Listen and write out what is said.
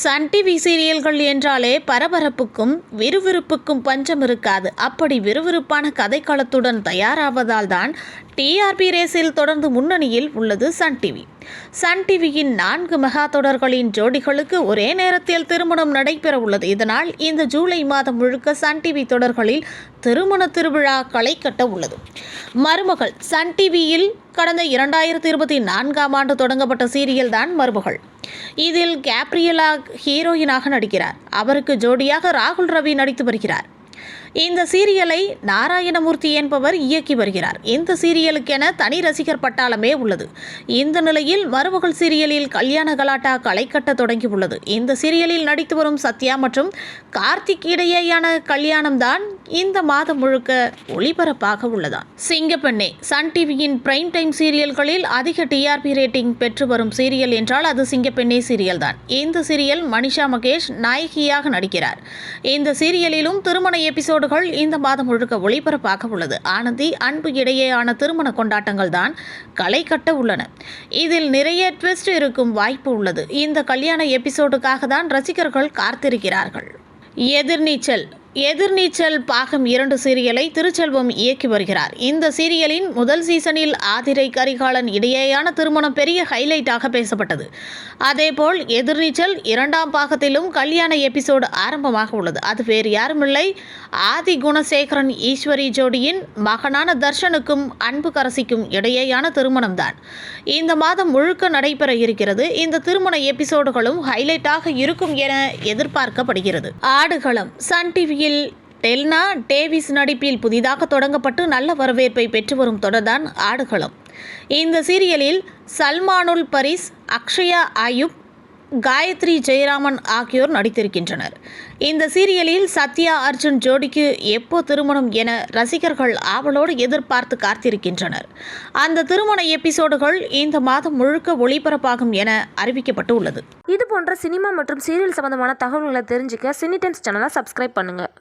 Sun TV சீரியல்கள் என்றாலே பரபரப்புக்கும் விறுவிறுப்புக்கும் பஞ்சம் இருக்காது. அப்படி விறுவிறுப்பான கதைக்களத்துடன் தயாராவதால் தான் டிஆர்பி ரேஸில் தொடர்ந்து முன்னணியில் உள்ளது சன் டிவி. சன் டிவியின் நான்கு மெகா தொடர்களின் ஜோடிகளுக்கு ஒரே நேரத்தில் திருமணம் நடைபெற உள்ளது. இதனால் இந்த ஜூலை மாதம் முழுக்க சன் டிவி தொடர்களில் திருமண திருவிழா களை கட்ட உள்ளது. மருமகள் சன் டிவியில் கடந்த இரண்டாயிரத்தி இருபத்தி நான்காம் ஆண்டு தொடங்கப்பட்ட சீரியல் தான் மருமகள். இதில் கேப்ரியலா ஹீரோயினாக நடிக்கிறார். அவருக்கு ஜோடியாக ராகுல் ரவி நடித்து வருகிறார். இந்த சீரியலை நாராயணமூர்த்தி என்பவர் இயக்கி வருகிறார். இந்த சீரியலுக்கென தனி ரசிகர் பட்டாளமே உள்ளது. இந்த நிலையில் மருமகள் சீரியலில் கல்யாண கலாட்டா களை கட்ட தொடங்கியுள்ளது. இந்த சீரியலில் நடித்து வரும் சத்யா மற்றும் கார்த்திக் இடையேயான கல்யாணம்தான் இந்த மாதம் முழுக்க ஒளிபரப்பாக உள்ளதா? சிங்கப்பெண்ணே சன் டிவியின் பிரைம் டைம் சீரியல்களில் அதிக டிஆர்பி ரேட்டிங் பெற்று வரும் சீரியல் என்றால் அது சிங்கப்பெண்ணே சீரியல் தான் இந்த சீரியல் மனிஷா மகேஷ் நாயகியாக நடிக்கிறார். இந்த சீரியலிலும் திருமண எபிசோடுகள் இந்த மாதம் முழுக்க ஒளிபரப்பாக உள்ளது. ஆனந்தி அன்பு இடையேயான திருமண கொண்டாட்டங்கள் தான் களை கட்ட உள்ளன. இதில் நிறைய ட்விஸ்ட் இருக்கும் வாய்ப்பு உள்ளது. இந்த கல்யாண எபிசோடுக்காக தான் ரசிகர்கள் காத்திருக்கிறார்கள். எதிர்நீச்சல் எதிர்நீச்சல் பாகம் இரண்டு சீரியலை திருச்செல்வம் இயக்கி வருகிறார். இந்த சீரியலின் முதல் சீசனில் ஆதிரை கரிகாலன் இடையேயான திருமணம் பெரிய ஹைலைட்டாக பேசப்பட்டது. அதேபோல் எதிர்நீச்சல் இரண்டாம் பாகத்திலும் கல்யாண எபிசோடு ஆரம்பமாக உள்ளது. அது வேறு யாருமில்லை. ஆதி குணசேகரன் ஈஸ்வரி ஜோடியின் மகனான தர்ஷனுக்கும் அன்புக்கரசிக்கும் இடையேயான திருமணம்தான். இந்த மாதம் முழுக்க நடைபெற இருக்கிறது. இந்த திருமண எபிசோடுகளும் ஹைலைட்டாக இருக்கும் என எதிர்பார்க்கப்படுகிறது. ஆடுகளம் சன் டிவி டிவியில் டெல்னா டேவிஸ் நடிப்பில் புதிதாக தொடங்கப்பட்டு நல்ல வரவேற்பை பெற்று வரும் தொடர்தான் ஆடுகளம். இந்த சீரியலில் சல்மானுல் பரிஸ் அக்ஷயா ஆயுப் காயத்ரி ஜெயராமன் ஆகியோர் நடித்திருக்கின்றனர். இந்த சீரியலில் சத்யா அர்ஜுன் ஜோடிக்கு எப்போ திருமணம் என ரசிகர்கள் ஆவலோடு எதிர்பார்த்து காத்திருக்கின்றனர். அந்த திருமண எபிசோடுகள் இந்த மாதம் முழுக்க ஒளிபரப்பாகும் என அறிவிக்கப்பட்டு உள்ளது இது போன்ற சினிமா மற்றும் சீரியல் சம்பந்தமான தகவல்களை தெரிஞ்சுக்க சினி டைம்ஸ் சேனலை சப்ஸ்கிரைப் பண்ணுங்கள்